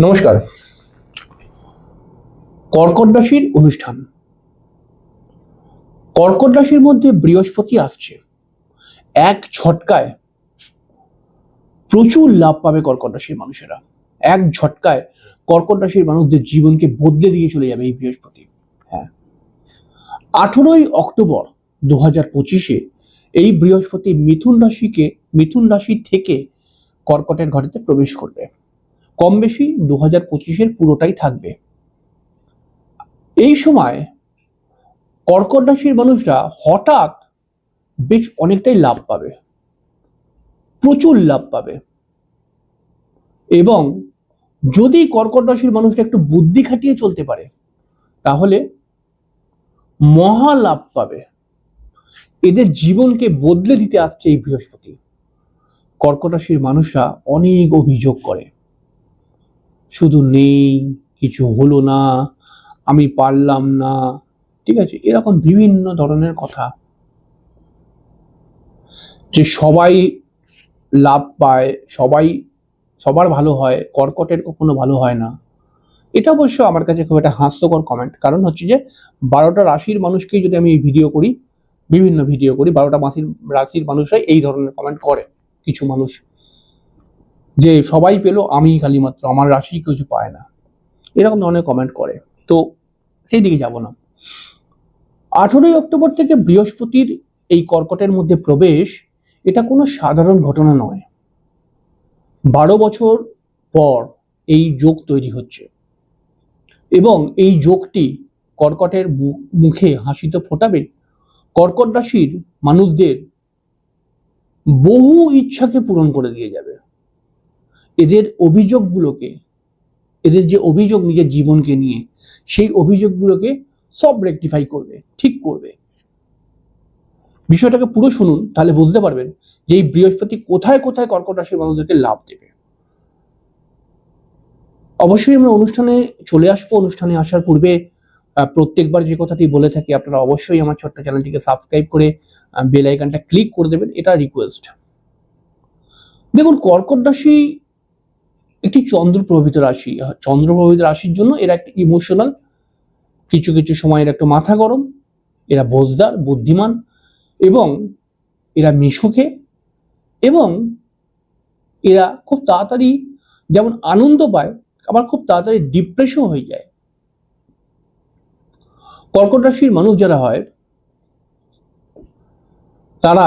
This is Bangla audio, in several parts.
নমস্কার। কর্কট রাশির অনুষ্ঠান। কর্কট রাশির মধ্যে বৃহস্পতি আসছে। এক ঝটকায় প্রচুর লাভ পাবে কর্কট রাশির মানুষেরা। এক ঝটকায় কর্কট রাশির মানুষদের জীবনকে বদলে দিয়ে চলে যাবে এই বৃহস্পতি। হ্যাঁ। আঠেরোই অক্টোবর দু হাজার পঁচিশে এই বৃহস্পতি মিথুন রাশিকে, মিথুন রাশি থেকে কর্কটের ঘরেতে প্রবেশ করবে। কম বেশি দু হাজার পঁচিশের পুরোটাই থাকবে। এই সময় কর্কট রাশির মানুষরা হঠাৎ বেশ অনেকটাই লাভ পাবে। প্রচুর লাভ পাবে। এবং যদি কর্কট রাশির মানুষরা একটু বুদ্ধি খাটিয়ে চলতে পারে, তাহলে মহা লাভ পাবে। এদের জীবনকে বদলে দিতে আসছে এই বৃহস্পতি। কর্কট রাশির মানুষরা অনেক অভিযোগ করে। শুধু নেই, কিছু হলো না, আমি পারলাম না। ঠিক আছে? এরকম বিভিন্ন ধরনের কথা। যে সবাই লাভ পায়, সবাই, সবার ভালো হয়, কর্কটের কখনো ভালো হয় না। এটা অবশ্য আমার কাছে খুব একটা হাস্যকর কমেন্ট কারণ হচ্ছে যে, বারোটা রাশির মানুষকেই যদি আমি ভিডিও করি, বিভিন্ন ভিডিও করি, বারোটা মাসির, রাশির মানুষরাই এই ধরনের কমেন্ট করে। কিছু মানুষ যে সবাই পেল আমি খালি মাত্র, আমার রাশি কিছু পায় না। এরকম ধরনের কমেন্ট করে। তো সেই দিকে যাব না। আঠেরোই অক্টোবর থেকে বৃহস্পতির এই কর্কটের মধ্যে প্রবেশ, এটা কোনো সাধারণ ঘটনা নয়। বারো বছর পর এই যোগ তৈরি হচ্ছে। এবং এই যোগটি কর্কটের মুখে হাসি তো ফোটাবে। কর্কট রাশির মানুষদের বহু ইচ্ছাকে পূরণ করে দিয়ে যাবে। এদের অভিযোগগুলোকে, এদের যে অভিযোগ নিজের জীবনকে নিয়ে, সেই অভিযোগগুলোকে সব রেকটিফাই করবে, ঠিক করবে। বিষয়টাকে পুরো শুনুন, তাহলে বুঝতে পারবেন যে এই বৃহস্পতি কোথায় কোথায় কর্কট রাশির মানুষদেরকে লাভ দেবে। অবশ্যই আমরা অনুষ্ঠানে চলে আসব, অনুষ্ঠানে আসার পূর্বে প্রত্যেকবার যে কথাটি বলে থাকি, আপনারা অবশ্যই আমার ছোট্ট চ্যানেলটিকে সাবস্ক্রাইব করে বেল আইকনটা ক্লিক করে দেবেন, এটা রিকোয়েস্ট দেখুন, কর্কট রাশি একটি চন্দ্র প্রভাবিত রাশি। চন্দ্র প্রভাবিত রাশির জন্য এরা একটি ইমোশনাল কিছু কিছু সময় এরা একটু মাথা গরম, এরা বোঝদার, বুদ্ধিমান এবং এরা মিশুকে এবং এরা খুব তাড়াতাড়ি যেমন আনন্দ পায়, আবার খুব তাড়াতাড়ি ডিপ্রেশন হয়ে যায়। কর্কট রাশির মানুষ যারা হয়, তারা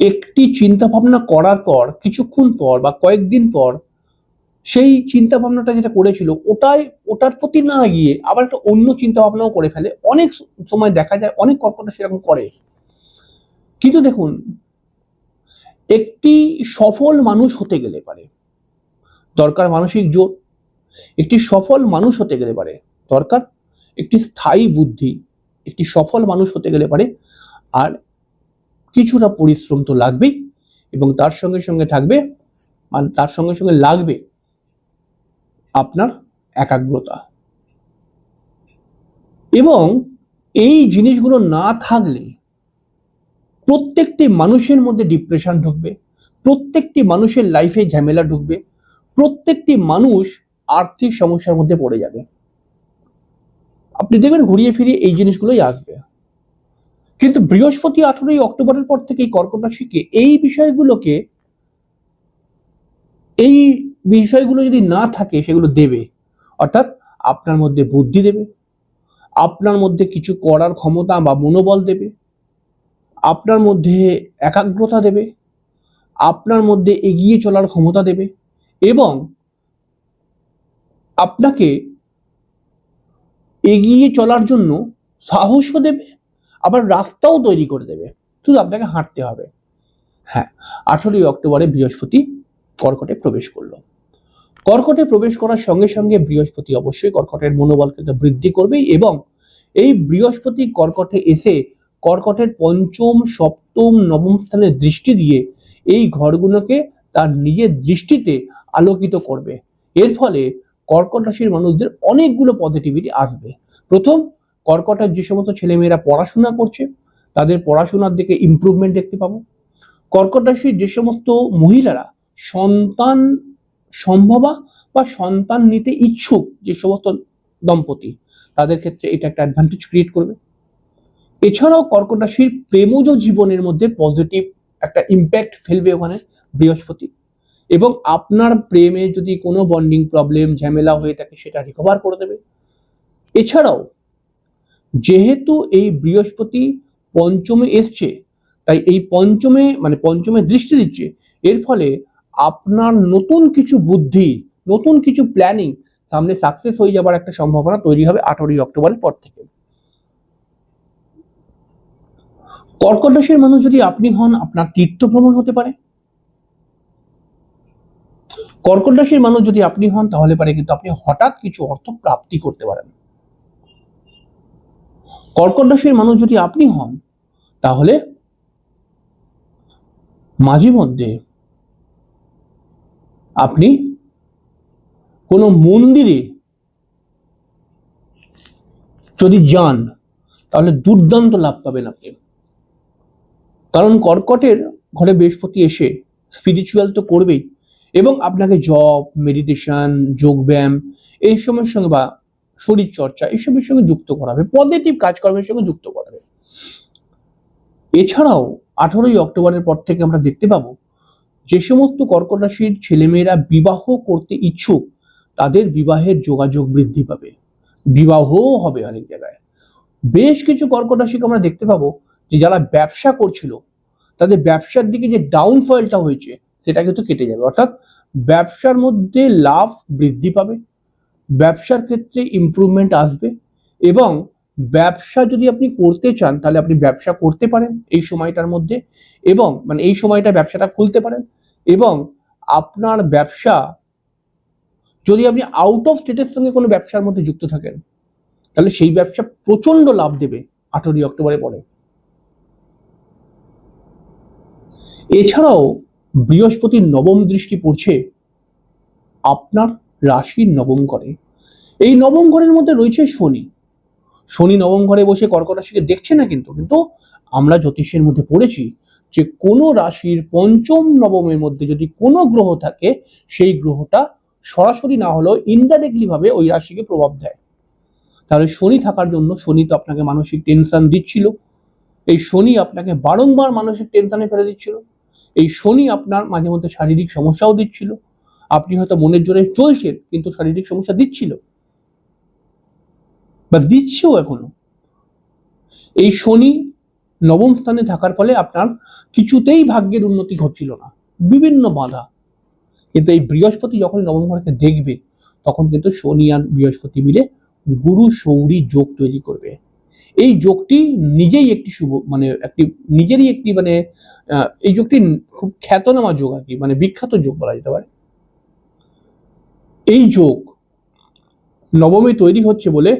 একটি চিন্তা ভাবনা করার পর, কিছুক্ষণ পর বা কয়েকদিন পর, সেই চিন্তা ভাবনাটা যেটা করেছিল, ওটাই, ওটার প্রতি না গিয়ে আবার একটা অন্য চিন্তা ভাবনাও করে ফেলে। অনেক সময় দেখা যায়, অনেক কর্কটা সেরকম করে। কিন্তু দেখুন, একটি সফল মানুষ হতে গেলে পারে। দরকার মানসিক জোর। একটি সফল মানুষ হতে গেলে পারে। দরকার একটি স্থায়ী বুদ্ধি। একটি সফল মানুষ হতে গেলে পারে। আর কিছুটা পরিশ্রম তো লাগবেই এবং তার সঙ্গে সঙ্গে থাকবে মানে তার সঙ্গে সঙ্গে লাগবে আপনার একাগ্রতা। এবং এই জিনিসগুলো না থাকলে প্রত্যেকটি মানুষের মধ্যে ডিপ্রেশন ঢুকবে, প্রত্যেকটি মানুষের লাইফে ঝামেলা ঢুকবে, প্রত্যেকটি মানুষ আর্থিক সমস্যার মধ্যে পড়ে যাবে। আপনি দেখবেন ঘুরিয়ে ফিরিয়ে এই জিনিসগুলোই আসবে। কিন্তু বৃহস্পতি আঠেরোই অক্টোবরের পর থেকে কর্কট রাশিকে এই বিষয়গুলোকে, এই বিষয়গুলো যদি না থাকে সেগুলো দেবে। অর্থাৎ আপনার মধ্যে বুদ্ধি দেবে, আপনার মধ্যে কিছু করার ক্ষমতা বা মনোবল দেবে, আপনার মধ্যে একাগ্রতা দেবে, আপনার মধ্যে এগিয়ে চলার ক্ষমতা দেবে এবং আপনাকে এগিয়ে চলার জন্য সাহসও দেবে আবার রাস্তাও তৈরি করে দেবে। শুধু আপনাকে হাঁটতে হবে। হ্যাঁ আঠেরোই অক্টোবরে বৃহস্পতি কর্কটে প্রবেশ করল। কর্কটে প্রবেশ করার সঙ্গে সঙ্গে বৃহস্পতি অবশ্যই কর্কটের মনোবলকে তো বৃদ্ধি করবে এবং এই বৃহস্পতি কর্কটে এসে কর্কটের পঞ্চম, সপ্তম, নবম স্থানে দৃষ্টি দিয়ে এই ঘরগুলোকে তার নিজের দৃষ্টিতে আলোকিত করবে। এর ফলে কর্কট রাশির মানুষদের অনেকগুলো পজিটিভিটি আসবে। প্রথম কর্কটের যে সমস্ত ছেলেমেয়েরা পড়াশোনা করছে, তাদের পড়াশোনার দিকে ইমপ্রুভমেন্ট দেখতে পাবো। কর্কট রাশির যে সমস্ত মহিলারা সন্তান সম্ভবা বা সন্তান নিতে ইচ্ছুক যে সমস্ত দম্পতি, তাদের ক্ষেত্রে এটা একটা অ্যাডভান্টেজ ক্রিয়েট করবে। এছাড়াও কর্কট রাশির প্রেমজ জীবনের মধ্যে পজিটিভ একটা ইম্প্যাক্ট ফেলবে ওখানে বৃহস্পতি। এবং আপনার প্রেমে যদি কোনো বন্ডিং প্রবলেম ঝামেলা হয়ে থাকে, সেটা রিকভার করে দেবে। এছাড়াও যেহেতু এই বৃহস্পতি পঞ্চমে এসছে, তাই এই পঞ্চমে মানে পঞ্চমে দৃষ্টি দিচ্ছে, এর ফলে আপনার নতুন কিছু বুদ্ধি, নতুন কিছু প্ল্যানিং সামনে সাকসেস হয়ে যাবার একটা সম্ভাবনা তৈরি হবে আঠারোই অক্টোবরের পর থেকে। কর্কট রাশির মানুষ যদি আপনি হন, আপনার তীর্থ ভ্রমণ হতে পারে। কর্কট রাশির মানুষ যদি আপনি হন, তাহলে পারে কিন্তু আপনি হঠাৎ কিছু অর্থ প্রাপ্তি করতে পারেন। কর্কট রাশির মানুষ যদি আপনি হন, তাহলে মাঝে মধ্যে আপনি কোনো মন্দিরে যদি যান, তাহলে দুর্দান্ত লাভ পাবেন আপনি। কারণ কর্কটের ঘরে বৃহস্পতি এসে স্পিরিচুয়াল তো করবেই এবং আপনাকে জব মেডিটেশন যোগব্যায়াম, এই সময়ের সঙ্গে বা শরীর চর্চা এসবের সঙ্গে যুক্ত করাবে পজিটিভ কাজকর্মের সঙ্গে যুক্ত করাবে। এছাড়াও আঠারোই অক্টোবরের পর থেকে আমরা দেখতে পাবো, যে সমস্ত কর্কট রাশির ছেলেমেয়েরা বিবাহ করতে ইচ্ছুক, তাদের বিবাহের যোগাযোগ বৃদ্ধি পাবে। বিবাহও হবে অনেক জায়গায়। বেশ কিছু কর্কট রাশিকে আমরা দেখতে পাবো, যে যারা ব্যবসা করছিল, তাদের ব্যবসার দিকে যে ডাউনফলটা হয়েছে, সেটা কিন্তু কেটে যাবে। অর্থাৎ ব্যবসার মধ্যে লাভ বৃদ্ধি পাবে ব্যবসার ক্ষেত্রে ইমপ্রুভমেন্ট আসবে এবং ব্যবসা যদি আপনি করতে চান, তাহলে আপনি ব্যবসা করতে পারেন এই সময়টার মধ্যে এবং মানে এই সময়টা ব্যবসাটা খুলতে পারেন এবং আপনার ব্যবসা যদি আপনি আউট অফ স্টেটের সঙ্গে কোনো ব্যবসার মধ্যে যুক্ত থাকেন, তাহলে সেই ব্যবসা প্রচণ্ড লাভ দেবে আঠেরোই অক্টোবরের পরে। এছাড়াও বৃহস্পতির নবম দৃষ্টি পড়ছে আপনার রাশির নবম ঘরে। এই নবম ঘরের মধ্যে রয়েছে শনি। শনি নবম ঘরে বসে কর্কট রাশিকে দেখছে না কিন্তু কিন্তু আমরা জ্যোতিষের মধ্যে পড়েছি যে কোনো রাশির পঞ্চম নবমের মধ্যে যদি কোনো গ্রহ থাকে, সেই গ্রহটা সরাসরি না হলেও ইনডাইরেক্টলি ভাবে ওই রাশিকে প্রভাব দেয়। তাহলে শনি থাকার জন্য শনি তো আপনাকে মানসিক টেনশন দিচ্ছিল। এই শনি আপনাকে বারংবার মানসিক টেনশনে ফেলে দিচ্ছিল। এই শনি আপনার মাঝে মধ্যে শারীরিক সমস্যাও দিচ্ছিল। আপনি হয়তো মনের জোরে চলছেন, কিন্তু শারীরিক সমস্যা দিচ্ছিল। বা দিচ্ছেও এখনও। এই শনি নবম স্থানে থাকার ফলে আপনার কিছুতেই ভাগ্যের উন্নতি ঘটছিল না। বিভিন্ন বাধা। কিন্তু এই বৃহস্পতি যখন নবম ঘরকে দেখবে, তখন কিন্তু শনি আর বৃহস্পতি মিলে গুরু সৌরী যোগ তৈরি করবে। এই যোগটি নিজেই একটি শুভ মানে একটি, নিজেরই একটি মানে এই যোগটি খুব খ্যাতনামা যোগ আর কি মানে বিখ্যাত যোগ বলা যেতে পারে। এই যোগ নবমে তৈরি হচ্ছে বলে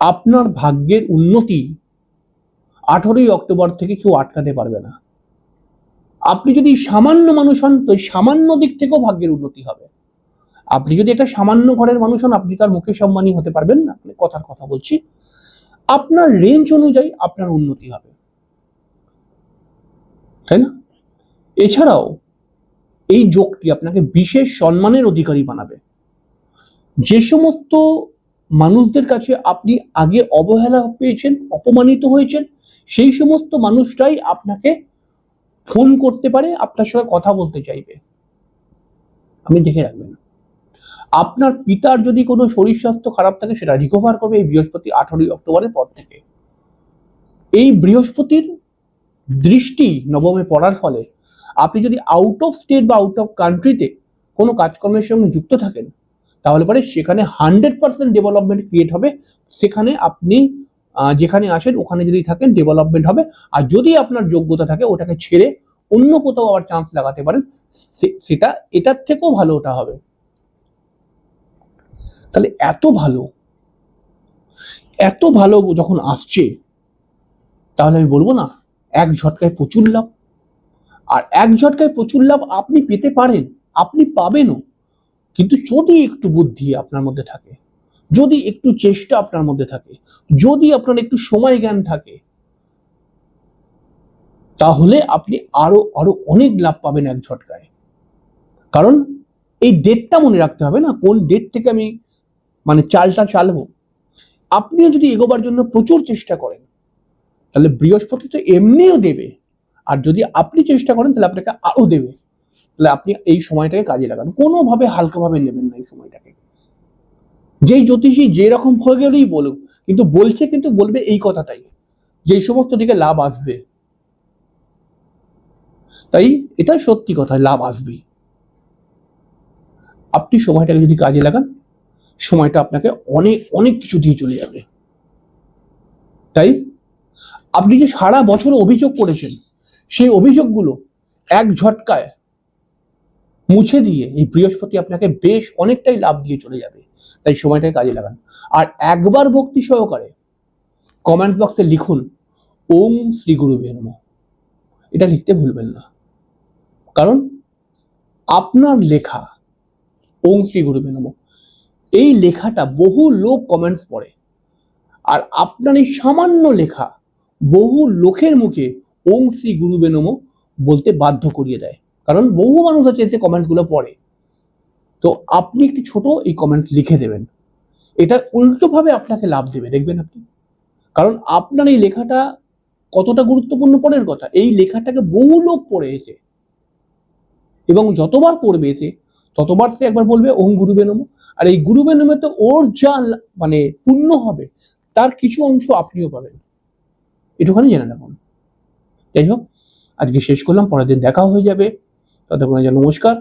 আপনার ভাগ্যের উন্নতি আঠারোই অক্টোবর থেকে কেউ আটকাতে পারবে না। আপনি যদি সামান্য মানুষ হন, তো সামান্য দিক থেকেও ভাগ্যের উন্নতি হবে। আপনি যদি একটা সামান্য ঘরের মানুষ হন, আপনি তার মুখে সম্মানী হতে পারবেন না। আপনি কথার কথা বলছি। আপনার রেঞ্জ অনুযায়ী আপনার উন্নতি হবে। তাই না? এছাড়াও এই যোগটি আপনাকে বিশেষ সম্মানের অধিকারী বানাবে। যে সমস্ত মানুষদের কাছে আপনি আগে অবহেলা পেয়েছেন, অপমানিত হয়েছেন, সেই সমস্ত মানুষটাই আপনাকে ফোন করতে পারে, আপনার সঙ্গে কথা বলতে চাইবে। আপনি দেখে রাখবেন। আপনার পিতার যদি কোনো শরীর স্বাস্থ্য খারাপ থাকে, সেটা রিকভার করবে এই বৃহস্পতি আঠারোই অক্টোবরের পর থেকে। এই বৃহস্পতির দৃষ্টি নবমে পড়ার ফলে আপনি যদি আউট অফ স্টেট বা আউট অফ কান্ট্রিতে কোনো কাজকর্মের সঙ্গে যুক্ত থাকেন, তাহলে পরে সেখানে হান্ড্রেড পার্সেন্ট ডেভেলপমেন্ট ক্রিয়েট হবে। সেখানে আপনি যেখানে আসেন, ওখানে যদি থাকেন ডেভেলপমেন্ট হবে। আর যদি আপনার যোগ্যতা থাকে, ওটাকে ছেড়ে অন্য কোথাও আবার চান্স লাগাতে পারেন সেটা, এটার থেকেও ভালো ওটা হবে। তাহলে এত ভালো এত ভালো যখন আসছে, তাহলে আমি বলব না, এক ঝটকায় প্রচুর লাভ। আর এক ঝটকায় প্রচুর লাভ আপনি পেতে পারেন, আপনি পাবেনও। কিন্তু যদি একটু বুদ্ধি আপনার মধ্যে থাকে, যদি একটু চেষ্টা আপনার মধ্যে থাকে, যদি আপনার একটু সময় জ্ঞান থাকে, তাহলে আপনি আরও আরও অনেক লাভ পাবেন এক ঝটকায়। কারণ এই ডেটটা মনে রাখতে হবে না, কোন ডেট থেকে আমি মানে চালটা চালবো। আপনিও যদি এগোবার জন্য প্রচুর চেষ্টা করেন, তাহলে বৃহস্পতি তো এমনিও দেবে। আর যদি আপনি চেষ্টা করেন, তাহলে আপনাকে আরও দেবে। তাহলে আপনি এই সময়টাকে কাজে লাগান। কোনোভাবে হালকাভাবে নেবেন না এই সময়টাকে। যেই জ্যোতিষী যেরকম হয়ে বলুক, কিন্তু বলছে কিন্তু বলবে এই কথাটাই, যে এই সমস্ত দিকে লাভ আসবে। তাই এটা সত্যি কথা, লাভ আসবেই। আপনি সময়টাকে যদি কাজে লাগান, সময়টা আপনাকে অনেক অনেক কিছু দিয়ে চলে যাবে। তাই আপনি যে সারা বছর অভিযোগ করেছেন সেই অভিযোগগুলো এক ঝটকায় মুছে দিয়ে এই বৃহস্পতি আপনাকে বেশ অনেকটাই লাভ দিয়ে চলে যাবে। তাই সময়টাকে কাজে লাগান। আর একবার ভক্তি সহকারে কমেন্ট বক্সে লিখুন, ওম শ্রী গুরু নম। এটা লিখতে ভুলবেন না। কারণ আপনার লেখা, ওম শ্রী গুরু নম। এই লেখাটা বহু লোক কমেন্টস পড়ে। আর আপনার এই সামান্য লেখা বহু লোকের মুখে ওম শ্রী গুরু নম বলতে বাধ্য করিয়ে দেয়। কারণ বহু মানুষ আছে এসে কমেন্টগুলো পড়ে। তো আপনি একটি ছোট এই কমেন্ট লিখে দেবেন। এটা উল্টোভাবে আপনাকে লাভ দেবে, দেখবেন আপনি। কারণ আপনার এই লেখাটা কতটা গুরুত্বপূর্ণ পরের কথা? এই লেখাটাকে বহু লোক পড়ে এসে। এবং যতবার পড়বে এসে ততবার সে একবার বলবে, ওম গুরু নম আর এই গুরু নমে তো ওর যা মানে পূর্ণ হবে, তার কিছু অংশ আপনিও পাবেন। একটুখানি জেনে রাখুন। যাই হোক আজকে শেষ করলাম পরের দিন দেখাও হয়ে যাবে। ততক্ষণে যে নমস্কার।